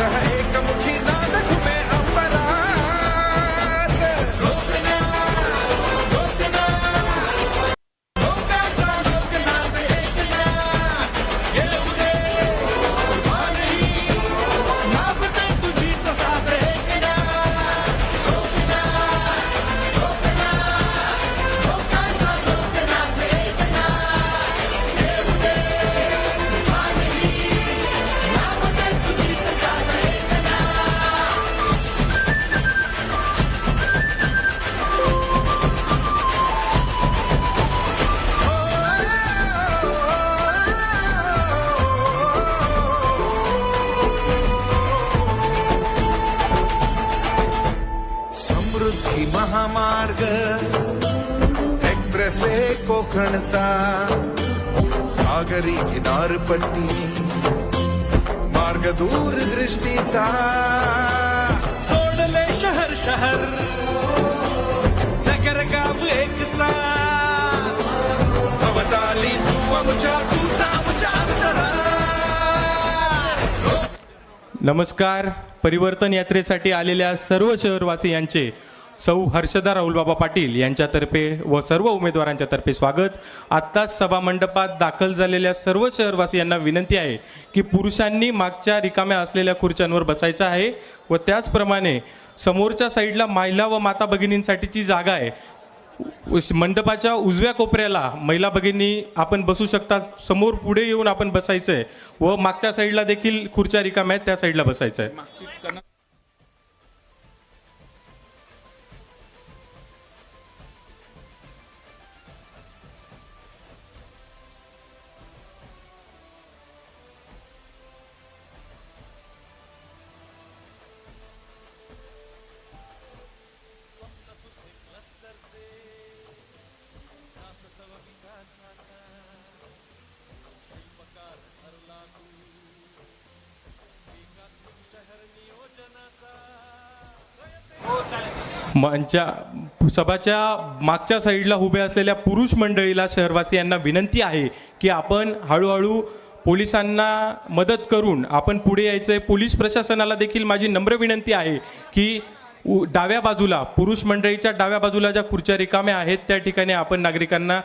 It's a महामार्ग express way कोकणचा सागरी किनारपट्टी मार्ग दूरदृष्टीचा सोडले शहर शहर नगर गाव एक साथ भवताली तू आमच्या तुझा आमच्या नमस्कार. परिवर्तन यात्रेसाठी आलेल्या सर्व शहरवासियांचे सौ हर्षदा राहुलबाबा पाटील यांच्यातर्फे व सर्व उमेदवारांच्या तर्फे स्वागत आत्ताच सभामंडपात दाखल झालेल्या सर्व शहरवासियांना विनंती आहे की पुरुषांनी मागच्या रिकाम्या असलेल्या खुर्च्यांवर बसायचं आहे व त्याचप्रमाणे समोरच्या साईडला महिला व माता भगिनींसाठीची जागा आहे. उस- मंडपाच्या उजव्या कोपऱ्याला महिला भगिनी आपण बसू शकता समोर पुढे येऊन आपण बसायचं आहे व मागच्या साईडला देखील खुर्च्या रिकाम्या आहेत त्या साईडला बसायचं आहे मंच्या सभाच्या मागच्या साईडला उभ्या असलेल्या पुरुष मंडळीला शहरवासियांना विनंती आहे की आपण हळूहळू पोलिसांना मदत करून आपण पुढे यायचं आहे पोलीस प्रशासनाला देखील माझी नम्र विनंती आहे की उ- डाव्या बाजूला पुरुष मंडळीच्या डाव्या बाजूला ज्या खुर्च्या रिकाम्या आहेत त्या ठिकाणी आपण नागरिकांना